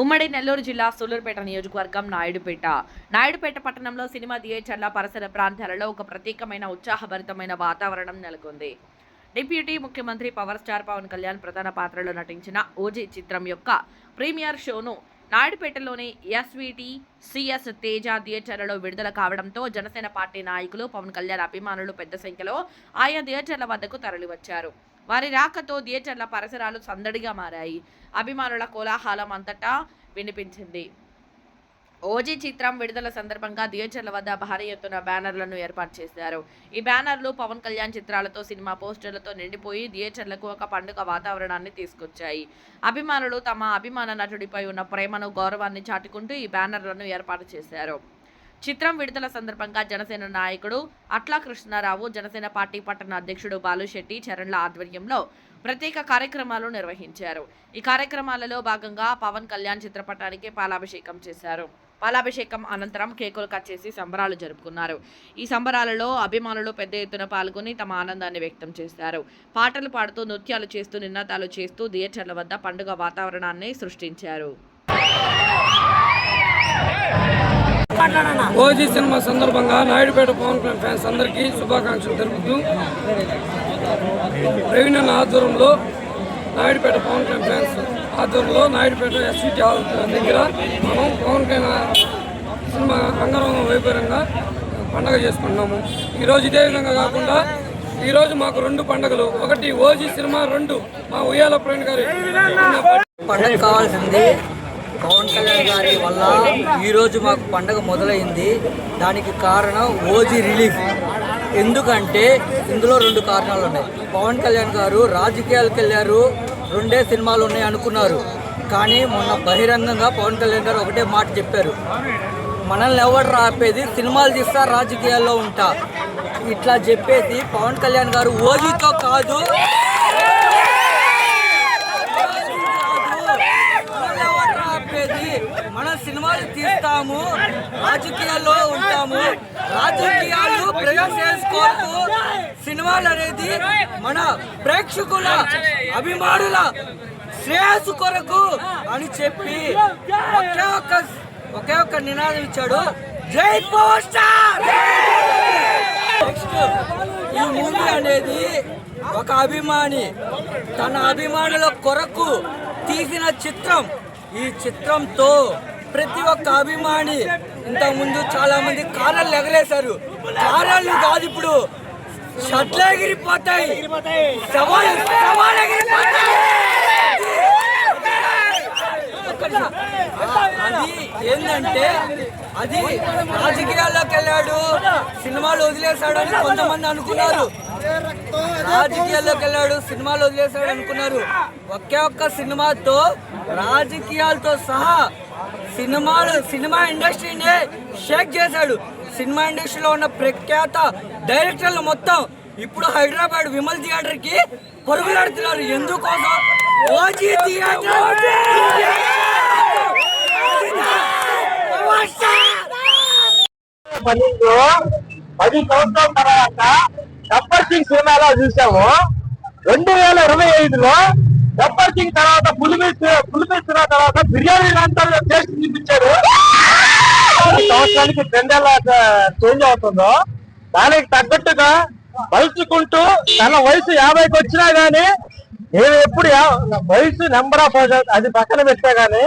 ఉమ్మడి నెల్లూరు జిల్లా సూలూరుపేట నియోజకవర్గం నాయుడుపేట. నాయుడుపేట పట్టణంలో సినిమా థియేటర్ల పరిసర ప్రాంతాలలో ఒక ప్రత్యేకమైన ఉత్సాహభరితమైన వాతావరణం నెలకొంది. డిప్యూటీ ముఖ్యమంత్రి పవర్ స్టార్ పవన్ కళ్యాణ్ ప్రధాన పాత్రలో నటించిన ఓజీ చిత్రం యొక్క ప్రీమియర్ షోను నాయుడుపేటలోని ఎస్విటి సిఎస్ తేజ థియేటర్లలో విడుదల కావడంతో జనసేన పార్టీ నాయకులు పవన్ కళ్యాణ్ అభిమానులు పెద్ద సంఖ్యలో ఆయా థియేటర్ల వద్దకు తరలివచ్చారు. వారి రాకతో థియేటర్ల పరిసరాలు సందడిగా మారాయి. అభిమానుల కోలాహలం అంతటా వినిపించింది. ఓజీ చిత్రం విడుదల సందర్భంగా థియేటర్ల వద్ద భారీ ఎత్తున బ్యానర్లను ఏర్పాటు చేశారు. ఈ బ్యానర్లు పవన్ కళ్యాణ్ చిత్రాలతో సినిమా పోస్టర్లతో నిండిపోయి థియేటర్లకు ఒక పండుగ వాతావరణాన్ని తీసుకొచ్చాయి. అభిమానులు తమ అభిమాన నటుడిపై ఉన్న ప్రేమను గౌరవాన్ని చాటుకుంటూ ఈ బ్యానర్లను ఏర్పాటు చేశారు. చిత్రం విడుదల సందర్భంగా జనసేన నాయకుడు అట్లా కృష్ణారావు జనసేన పార్టీ పట్టణ అధ్యక్షుడు బాలుశెట్టి చరణ్ల ఆధ్వర్యంలో ప్రత్యేక కార్యక్రమాలు నిర్వహించారు. ఈ కార్యక్రమాలలో భాగంగా పవన్ కళ్యాణ్ చిత్రపటానికి పాలాభిషేకం చేశారు. పాలాభిషేకం అనంతరం కేకులు కట్ చేసి సంబరాలు జరుపుకున్నారు. ఈ సంబరాలలో అభిమానులు పెద్ద ఎత్తున పాల్గొని తమ ఆనందాన్ని వ్యక్తం చేశారు. పాటలు పాడుతూ నృత్యాలు చేస్తూ నినాదాలు చేస్తూ థియేటర్ల వద్ద పండుగ వాతావరణాన్ని సృష్టించారు. ఓజీ సినిమా సందర్భంగా నాయుడుపేట పవన్ కళ్యాణ్ ఫ్యాన్స్ అందరికీ శుభాకాంక్షలు తెలుపుతూ అన్న ఆధ్వర్యంలో నాయుడుపేట పవన్ కళ్యాణ్ ఫ్యాన్స్ ఆధ్వర్యంలో నాయుడుపేట ఎస్విటి హాల్ దగ్గర మనం పవన్ కళ్యాణ్ సినిమా అంగరంగ వైభవంగా పండగ చేసుకుంటున్నాము. ఈరోజు ఇదే విధంగా కాకుండా ఈరోజు మాకు రెండు పండుగలు. ఒకటి ఓజీ సినిమా రెండు మా ఉయ్యాల ప్రవీణ్ గారి పండగ కావాల్సింది. పవన్ కళ్యాణ్ గారి వల్ల ఈరోజు మాకు పండగ మొదలైంది. దానికి కారణం ఓజీ రిలీఫ్. ఎందుకంటే ఇందులో రెండు కారణాలు ఉన్నాయి. పవన్ కళ్యాణ్ గారు రాజకీయాలకు వెళ్ళారు. రెండే సినిమాలు ఉన్నాయి అనుకున్నారు. కానీ మొన్న బహిరంగంగా పవన్ కళ్యాణ్ గారు ఒకటే మాట చెప్పారు. మనల్ని ఎవరు రాపేది సినిమాలు తీస్తా రాజకీయాల్లో ఉంటా. ఇట్లా చెప్పేసి పవన్ కళ్యాణ్ గారు ఓజీతో కాదు ఎవరు ఆపేది? మన సినిమాలు తీస్తాము రాజకీయాల్లో ఉంటాము రాజకీయాలు ప్రజెంట్ చేసుకోవద్దు సినిమాలు అనేది మన ప్రేక్షకుల అభిమానుల శ్రేయస్సు కొరకు అని చెప్పి ఒకే ఒక్క ఒకే ఒక్క నినాదం ఇచ్చాడు. జై పవర్ స్టార్! నెక్స్ట్ ఈ మూవీ అనేది ఒక అభిమాని తన అభిమానుల కొరకు తీసిన చిత్రం. ఈ చిత్రంతో ప్రతి ఒక్క అభిమాని ఇంతకుముందు చాలా మంది కారాలు ఎగరేశారు. కారాలు కాదు ఇప్పుడు. షట్లు ఎగిరిపోతాయి సవాల్ సవాల్ అది ఏంటంటే అది రాజకీయాల్లోకి వెళ్ళాడు సినిమాలు వదిలేశాడు అని కొంతమంది అనుకున్నారు. రాజకీయాల్లోకి వెళ్ళాడు సినిమాలు వదిలేశాడు అనుకున్నారు. ఒకే ఒక్క సినిమాతో రాజకీయాలతో సహా సినిమాలు సినిమా ఇండస్ట్రీని షేక్ చేశాడు. సినిమా ఇండస్ట్రీలో ఉన్న ప్రఖ్యాత డైరెక్టర్లు మొత్తం ఇప్పుడు హైదరాబాద్ విమల్ థియేటర్కి పరుగులాడుతున్నారు. ఎందుకోసం? ఓజీ పది సంవత్సరాల తర్వాత గబ్బర్ సింగ్ సినిమాలో చూసాము. రెండు వేల ఇరవై ఐదులో గబ్బర్ సింగ్ తర్వాత పులిమి పులిమి తర్వాత బిర్యానీ లాంటి టేస్ట్ చూపించారు సంవత్సరానికి ట్రెండ్ ఎలా చేంజ్ అవుతుందో దానికి తగ్గట్టుగా వయసుకుంటూ తన వయసు యాభైకి వచ్చినా గానీ నేను ఎప్పుడు వయసు నెంబర్ ఆఫ్ అది పక్కన పెట్టా గానీ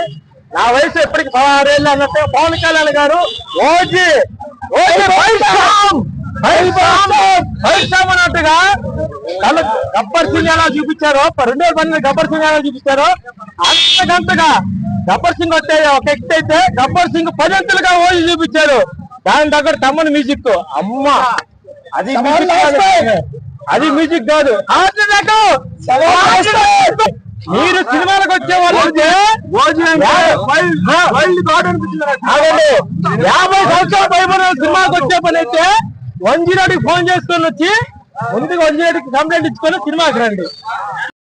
నా వయసు ఎప్పటికి పదహారేళ్ళు అన్నట్టు పవన్ కళ్యాణ్ గారు రోజు ఓజీ వైశ్యామ్! వైశ్యామ్! అన్నట్టుగా గబ్బర్ సింగ్ ఎలా చూపించారో రెండు వేల పన్నెండు గబ్బర్ సింగ్ ఎలా చూపించారో అంతకంతగా గబ్బర్ సింగ్ వస్తే ఒక ఎక్ట్ అయితే గబ్బర్ సింగ్ పదంతులుగా ఓజీ చూపించారు దాని దగ్గర తమ్మని మ్యూజిక్ అమ్మ అది. అది మ్యూజిక్ కాదు! మీరు సినిమాలకు వచ్చే వాళ్ళు. యాభై సంవత్సరాల పైబడిన సినిమాకి వచ్చే పని అయితే వన్ జీరోకి ఫోన్ చేసుకొని వచ్చి ముందుగా వన్ కంప్లైంట్ ఇచ్చుకొని సినిమాకి రండి.